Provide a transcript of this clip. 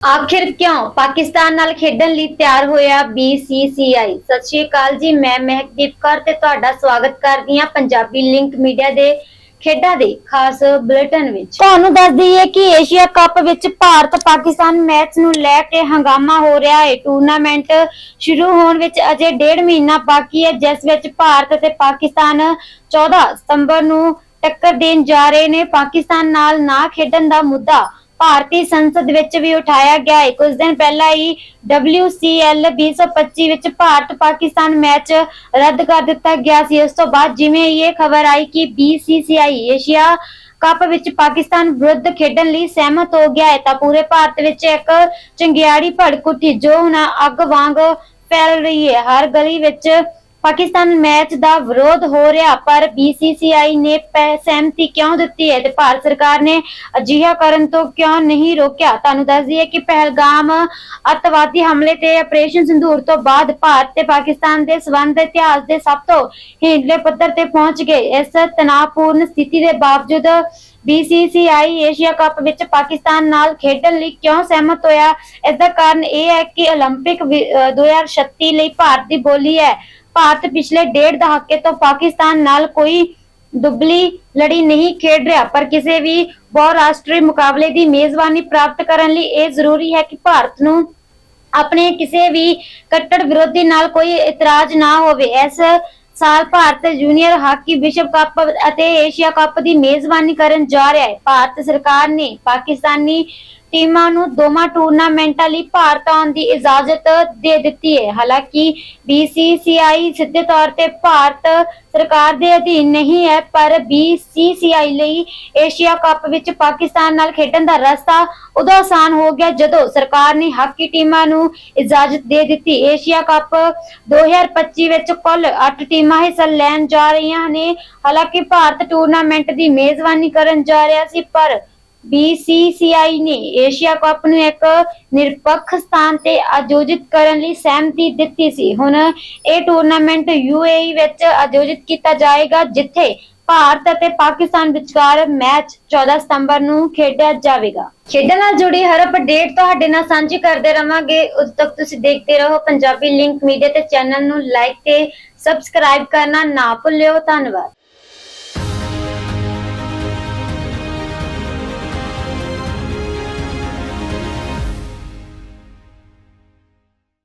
ਆਖਿਰ ਕਿਉਂ? ਪਾਕਿਸਤਾਨ ਨਾਲ ਖੇਡਣ ਲਈ ਤਿਆਰ ਹੋਇਆ BCCI ਸਤਿ ਸ਼੍ਰੀ ਅਕਾਲ ਜੀ, ਮੈਂ ਮਹਿਕਦੀਪ ਕੌਰ ਤੇ ਤੁਹਾਡਾ ਸਵਾਗਤ ਕਰਦੀ ਹਾਂ ਪੰਜਾਬੀ ਲਿੰਕ ਮੀਡੀਆ ਦੇ ਖੇਡਾਂ ਦੇ ਖਾਸ ਬੁਲੇਟਿਨ ਵਿੱਚ। ਤੁਹਾਨੂੰ ਦੱਸ ਦਈਏ ਕਿ ਏਸ਼ੀਆ ਕੱਪ ਵਿੱਚ ਭਾਰਤ ਪਾਕਿਸਤਾਨ ਮੈਚ ਨੂੰ ਲੈ ਕੇ ਹੰਗਾਮਾ ਹੋ ਰਿਹਾ ਹੈ। ਟੂਰਨਾਮੈਂਟ ਸ਼ੁਰੂ ਹੋਣ ਵਿੱਚ ਅਜੇ ਡੇਢ ਮਹੀਨਾ ਬਾਕੀ ਹੈ, ਜਿਸ ਵਿੱਚ ਭਾਰਤ ਤੇ ਪਾਕਿਸਤਾਨ 14 ਸਤੰਬਰ ਨੂੰ ਟੱਕਰ ਦੇਣ ਜਾ ਰਹੇ ਨੇ। ਪਾਕਿਸਤਾਨ ਨਾਲ ਨਾ ਖੇਡਣ ਦਾ ਮੁੱਦਾ ਭਾਰਤੀ ਸੰਸਦ ਵਿੱਚ ਵੀ ਉਠਾਇਆ ਗਿਆ ਹੈ। ਕੁਝ ਦਿਨ ਪਹਿਲਾਂ ਹੀ WCL 2025 ਵਿੱਚ ਭਾਰਤ ਪਾਕਿਸਤਾਨ ਮੈਚ ਰੱਦ ਕਰ ਦਿੱਤਾ ਗਿਆ ਸੀ। ਇਸ ਤੋਂ ਬਾਅਦ ਜਿਵੇਂ ਇਹ ਖਬਰ ਆਈ ਕਿ BCCI ਏਸ਼ੀਆ ਕੱਪ ਵਿੱਚ ਪਾਕਿਸਤਾਨ ਵਿਰੁੱਧ ਖੇਡਣ ਲਈ ਸਹਿਮਤ ਹੋ ਗਿਆ ਹੈ, ਤਾਂ ਪੂਰੇ ਭਾਰਤ ਵਿੱਚ ਇੱਕ ਚੰਗਿਆੜੀ ਭੜਕ ਉੱਠੀ, ਜੋ ਹੁਣ ਅੱਗ ਵਾਂਗ ਫੈਲ ਰਹੀ ਹੈ। ਹਰ ਗਲੀ ਵਿੱਚ ਪਾਕਿਸਤਾਨ ਮੈਚ ਦਾ ਵਿਰੋਧ ਹੋ ਰਿਹਾ ਪਰ BCCI ਨੇ ਪੈ- ਸਹਿਮਤੀ ਕਿਉਂ ਦਿੱਤੀ ਹੈ ਤੇ ਭਾਰਤ ਸਰਕਾਰ ਨੇ ਅਜਿਹਾ ਕਰਨ ਤੋਂ ਕਿਉਂ ਨਹੀਂ ਰੋਕਿਆ ਤੁਹਾਨੂੰ ਦੱਸ ਦਈਏ ਕਿ ਪਹਿਲਗਾਮ ਅੱਤਵਾਦੀ ਹਮਲੇ ਤੇ ਆਪਰੇਸ਼ਨ ਸਿੰਧੂਰ ਤੋਂ ਬਾਅਦ ਭਾਰਤ ਤੇ ਪਾਕਿਸਤਾਨ ਦੇ ਸਬੰਧ ਇਤਿਹਾਸ ਦੇ ਸਭ ਤੋਂ ਹੇਠਲੇ ਪੱਧਰ ਤੇ ਪਹੁੰਚ ਗਏ ਇਸ ਤਣਾਅਪੂਰਨ ਸਥਿਤੀ ਦੇ ਬਾਵਜੂਦ BCCI ਏਸ਼ੀਆ ਕੱਪ ਵਿੱਚ ਪਾਕਿਸਤਾਨ ਨਾਲ ਖੇਡਣ ਲਈ ਕਿਉਂ ਸਹਿਮਤ ਹੋਇਆ ਇਸ ਦਾ ਕਾਰਨ ਇਹ ਹੈ ਕਿ 올림픽 ਵਿ- ਅਹ 2036 ਲਈ ਭਾਰਤ ਦੀ ਬੋਲੀ ਹੈ ਭਾਰਤ ਪਿਛਲੇ ਡੇਢ ਦਹਾਕੇ ਤੋਂ ਪਾਕਿਸਤਾਨ ਨਾਲ ਕੋਈ ਦੁਬਲੀ ਲੜੀ ਨਹੀਂ ਖੇਡ ਰਿਹਾ, ਪਰ ਕਿਸੇ ਵੀ ਬਹੁਰਾਸ਼ਟਰੀ ਮੁਕਾਬਲੇ ਦੀ ਮੇਜ਼ਬਾਨੀ ਪ੍ਰਾਪਤ ਕਰਨ ਲਈ ਇਹ ਜ਼ਰੂਰੀ ਹੈ ਕਿ ਭਾਰਤ ਨੂੰ ਆਪਣੇ ਕਿਸੇ ਵੀ ਕੱਟੜ ਵਿਰੋਧੀ ਨਾਲ ਕੋਈ ਇਤਰਾਜ਼ ਨਾ ਹੋਵੇ। ਇਸ ਸਾਲ ਭਾਰਤ ਜੂਨੀਅਰ ਹਾਕੀ ਵਿਸ਼ਵ ਕੱਪ ਅਤੇ ਏਸ਼ੀਆ ਕੱਪ ਦੀ ਮੇਜ਼ਬਾਨੀ ਕਰਨ ਜਾ ਰਿਹਾ ਹੈ। ਭਾਰਤ ਸਰਕਾਰ ਨੇ ਪਾਕਿਸਤਾਨੀ ਟੀਮਾਂ ਨੂੰ ਦੋਵਾਂ ਟੂਰਨਾਮੈਂਟਾਂ ਲਈ ਭਾਰਤ ਆਉਣ ਦੀ ਇਜਾਜ਼ਤ ਦੇ ਦਿੱਤੀ ਹੈ। ਹਾਲਾਂਕਿ BCCI ਸਿੱਧੇ ਤੌਰ ਤੇ ਭਾਰਤ ਸਰਕਾਰ ਦੇ ਅਧੀਨ ਨਹੀਂ ਹੈ, ਪਰ BCCI ਲਈ ਏਸ਼ੀਆ ਕੱਪ ਵਿੱਚ ਪਾਕਿਸਤਾਨ ਨਾਲ ਖੇਡਣ ਦਾ ਰਸਤਾ ਉਦੋਂ ਆਸਾਨ ਹੋ ਗਿਆ ਜਦੋਂ ਸਰਕਾਰ ਨੇ ਹਾਕੀ ਟੀਮਾਂ ਨੂੰ ਇਜਾਜ਼ਤ ਦੇ ਦਿੱਤੀ। ਏਸ਼ੀਆ ਕੱਪ 2025 ਵਿੱਚ ਕੁੱਲ 8 ਟੀਮਾਂ ਹਿੱਸਾ ਲੈਣ ਜਾ ਰਹੀਆਂ ਨੇ। ਹਾਲਾਂਕਿ ਭਾਰਤ ਟੂਰਨਾਮੈਂਟ ਦੀ ਮੇਜ਼ਬਾਨੀ ਕਰਨ ਜਾ ਰਿਹਾ ਸੀ, ਪਰ BCCI ਨੇ ਏਸ਼ੀਆ ਕੱਪ ਨੂੰ ਇੱਕ ਨਿਰਪੱਖ ਸਥਾਨ ਤੇ ਆਯੋਜਿਤ ਕਰਨ ਲਈ ਸਹਿਮਤੀ ਦਿੱਤੀ ਸੀ। ਹੁਣ ਇਹ ਟੂਰਨਾਮੈਂਟ UAE ਵਿੱਚ ਆਯੋਜਿਤ ਕੀਤਾ ਜਾਏਗਾ, ਜਿੱਥੇ ਭਾਰਤ ਅਤੇ ਪਾਕਿਸਤਾਨ ਵਿਚਕਾਰ ਮੈਚ 14 ਸਤੰਬਰ ਨੂੰ ਖੇਡਿਆ ਜਾਵੇਗਾ। ਖੇਡਾਂ ਨਾਲ ਜੁੜੀ ਹਰ ਅਪਡੇਟ ਤੁਹਾਡੇ ਨਾਲ ਸਾਂਝੀ ਕਰਦੇ ਰਵਾਂਗੇ। ਉਦੋਂ ਤੱਕ ਤੁਸੀਂ ਦੇਖਦੇ ਰਹੋ ਪੰਜਾਬੀ ਲਿੰਕ ਮੀਡੀਆ ਤੇ ਚੈਨਲ ਨੂੰ ਲਾਈਕ ਤੇ ਸਬਸਕ੍ਰਾਈਬ ਕਰਨਾ ਨਾ ਭੁੱਲਿਓ। ਧੰਨਵਾਦ।